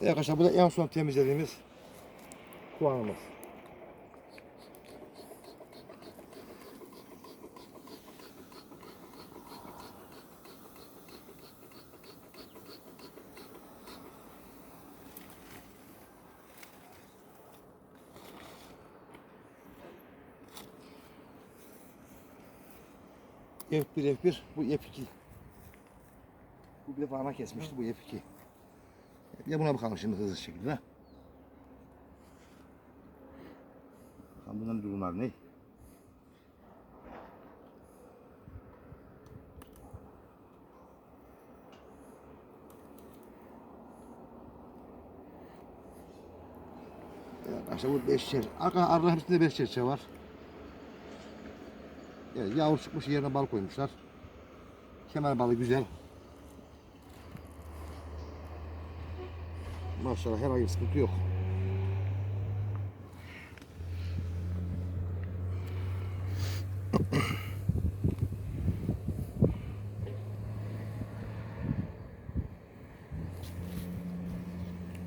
Evet arkadaşlar bu da en son temizlediğimiz kovanımız. F1 F1 bu F2. Bu bir ana kesmişti bu F2. Bir de buna bakalım şimdi hızlı şekilde. Bakalım bunların durumları ne? Arkadaşlar bu 5 çerçeve. Arka, arka hepsinde 5 çerçeve var. Evet, yavru çıkmış yerine bal koymuşlar. Kemer balı güzel. Maşallah herhangi bir sıkıntı yok.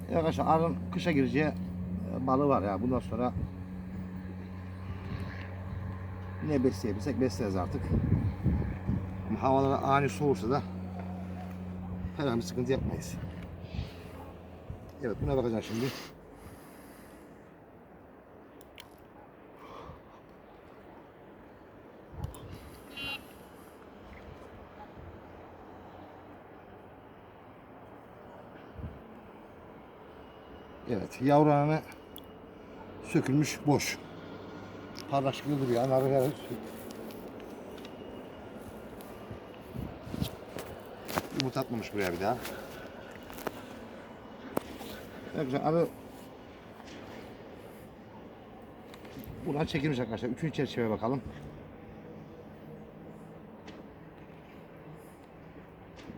Arkadaşlar arın kışa gireceği e, balı var ya bundan sonra ne besleyebilsek besleriz artık. Ama havalar ani soğursa da herhangi bir sıkıntı yapmayız. Evet buna bakacağım şimdi. Evet yavru anı sökülmüş boş. Parlak gibi duruyor. Anarı Yumurta atmamış buraya bir daha. Ne güzel arı Buradan çekilmiş arkadaşlar. Üçüncü çerçeveye bakalım.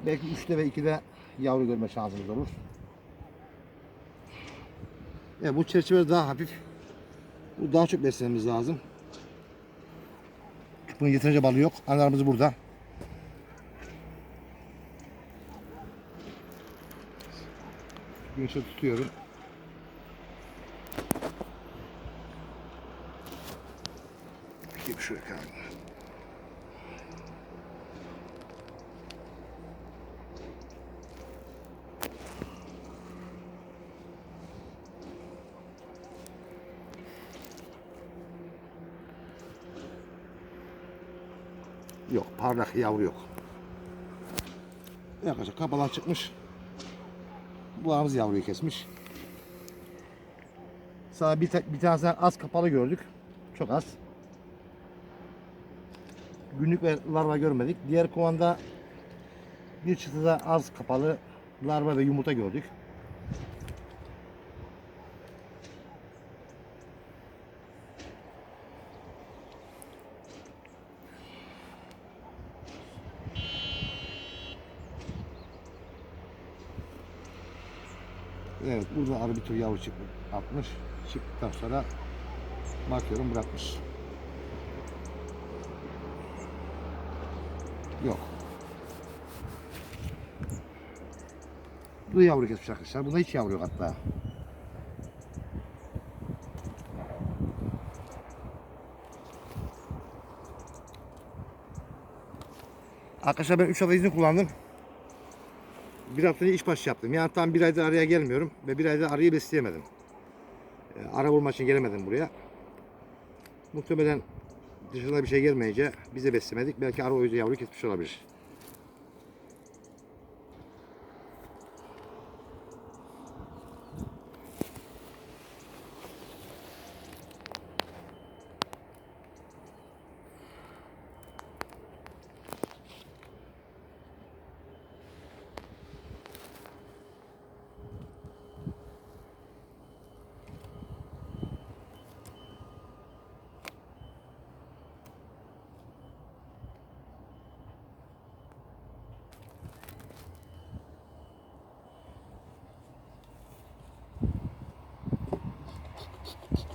Belki üçte ve ikide yavru görme şansımız olur. Evet, bu çerçeve daha hafif. Bu daha çok beslememiz lazım. Bunun yeterince balı yok. Analarımız burada. Güneşe tutuyorum. Bakayım şuraya kaldı. Yok parlak yavru yok. Yaklaşık kabalar çıkmış. Bu ağız yavruyu kesmiş. Sağ bir, bir tanesinden az kapalı gördük. Çok az. Günlük ve larva görmedik. Diğer kovanda bir çıtıda az kapalı larva ve yumurta gördük. Evet burada arı bir tür yavru çıkmış, atmış. Çıktıktan sonra bakıyorum bırakmış. Yok. Bu yavru kesmiş arkadaşlar. Bunda hiç yavru yok hatta. Arkadaşlar ben 3 hafta izni kullandım. Bir hafta önce iş başı yaptım. Yani tam bir aydır araya gelmiyorum ve bir aydır arıyı besleyemedim. Ee, Ara bulmak için gelemedim buraya. Muhtemelen dışında bir şey gelmeyince bize beslemedik. Belki arı o yüzden yavru kesmiş olabilir.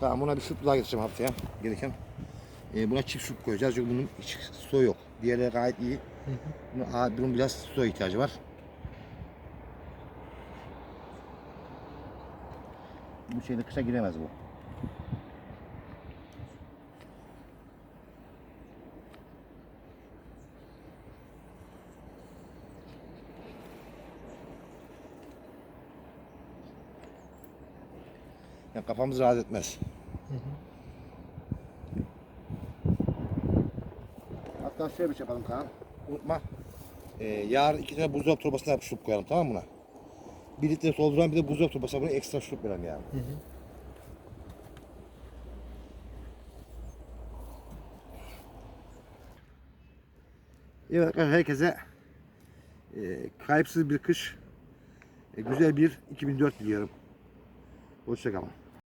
Tamam buna bir süt daha getireceğim haftaya gereken. Ee, buna çift süt koyacağız çünkü bunun hiç su yok. Diğerleri gayet iyi. Bunun, bunun biraz su ihtiyacı var. Bu şeyde kışa giremez bu. Yani kafamız rahat etmez. Hatta şöyle bir şey yapalım Kaan. Unutma. Ee, yarın iki tane buzdolabı torbasına yapıp şurup koyalım tamam mı buna? Bir litre dolduran bir de buzdolabı torbasına bunu ekstra şurup verelim yani. Evet arkadaşlar herkese e, kayıpsız bir kış, e, güzel bir 2004 diliyorum. Hoşçakalın.